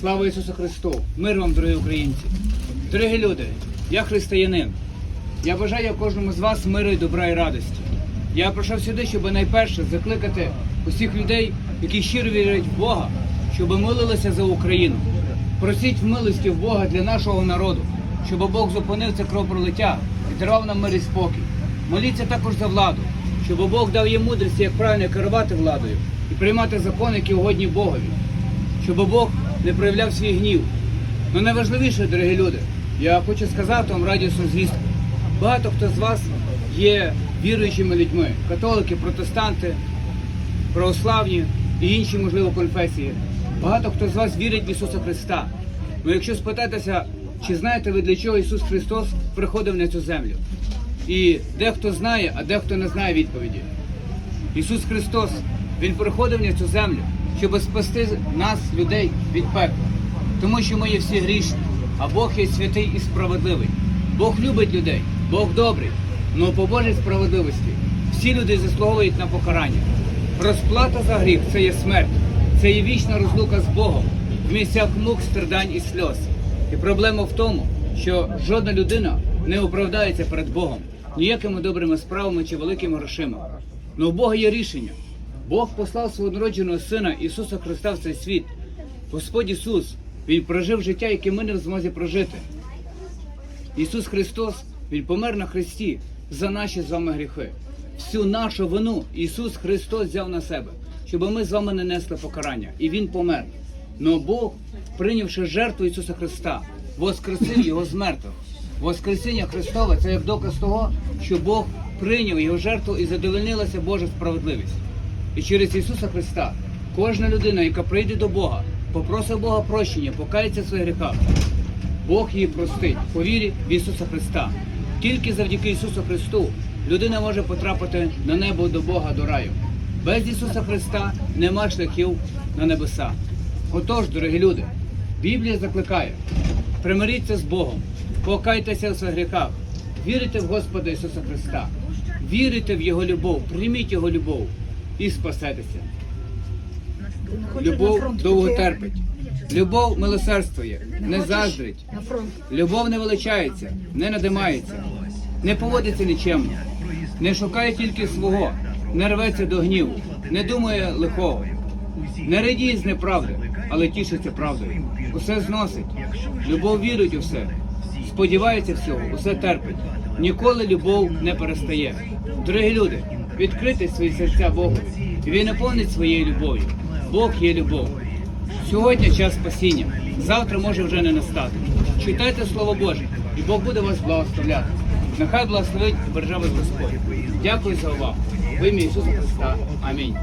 Слава Ісусу Христу! Мир вам, дорогі українці! Дорогі люди, я християнин. Я бажаю кожному з вас миру і добра і радості. Я прийшов сюди, щоб найперше закликати усіх людей, які щиро вірять в Бога, щоб молилися за Україну. Просіть милості в Бога для нашого народу, щоб Бог зупинив це кровопролиття і дарував нам мир і спокій. Моліться також за владу, щоб Бог дав їм мудрості, як правильно керувати владою і приймати закони, які угодні Богові щоб Бог не проявляв свій гнів. Ну найважливіше, дорогі люди, я хочу сказати вам радісну звістку. Багато хто з вас є віруючими людьми, католики, протестанти, православні і інші, можливо, конфесії. Багато хто з вас вірить в Ісуса Христа. Ну якщо спитатися, чи знаєте ви, для чого Ісус Христос приходив на цю землю? І дехто знає, а дехто не знає відповіді. Ісус Христос, Він приходив на цю землю, щоб спасти нас, людей, від пекла. Тому що ми є всі грішні, а Бог є святий і справедливий. Бог любить людей, Бог добрий, але по Божій справедливості всі люди заслуговують на покарання. Розплата за гріх це є смерть, це є вічна розлука з Богом в місцях мук, страдань і сльоз. І проблема в тому, що жодна людина не оправдається перед Богом ніякими добрими справами чи великими грошима. Но у Бога є рішення. Бог послав свого народженого Сина Ісуса Христа в цей світ. Господь Ісус, Він прожив життя, яке ми не в змозі прожити. Ісус Христос, Він помер на Христі за наші з вами гріхи. Всю нашу вину Ісус Христос взяв на себе, щоб ми з вами не несли покарання. І Він помер. Но Бог, прийнявши жертву Ісуса Христа, воскресив Його з мертвих. Воскресіння Христове це як доказ того, що Бог прийняв його жертву і задовольнилася Божа справедливість. І через Ісуса Христа кожна людина, яка прийде до Бога, попросить Бога прощення, покається в своїх гріхах, Бог її простить по вірі в Ісуса Христа. Тільки завдяки Ісусу Христу людина може потрапити на небо до Бога до раю. Без Ісуса Христа нема шляхів на небеса. Отож, дорогі люди, Біблія закликає: примиріться з Богом, покайтеся в своїх гріхах, вірите в Господа Ісуса Христа, вірите в Його любов, прийміть Його любов і спасетеся. Любов довго терпить. Любов милосердствує, не заздрить. Любов не величається, не надимається, не поводиться нічемно, не шукає тільки свого, не рветься до гніву, не думає лихого, не радіє з неправди, але тішиться правдою. Усе зносить. Любов вірить у все, сподівається всього, усе терпить. Ніколи любов не перестає. Дорогі люди, відкрийте свої серця Богу, і він наповнить своєю любов'ю. Бог є любов. Сьогодні час спасіння, завтра може вже не настати. Читайте Слово Боже, і Бог буде вас благословляти. Нехай благословить і Господь. Дякую за увагу. В ім'я Ісуса Христа. Амінь.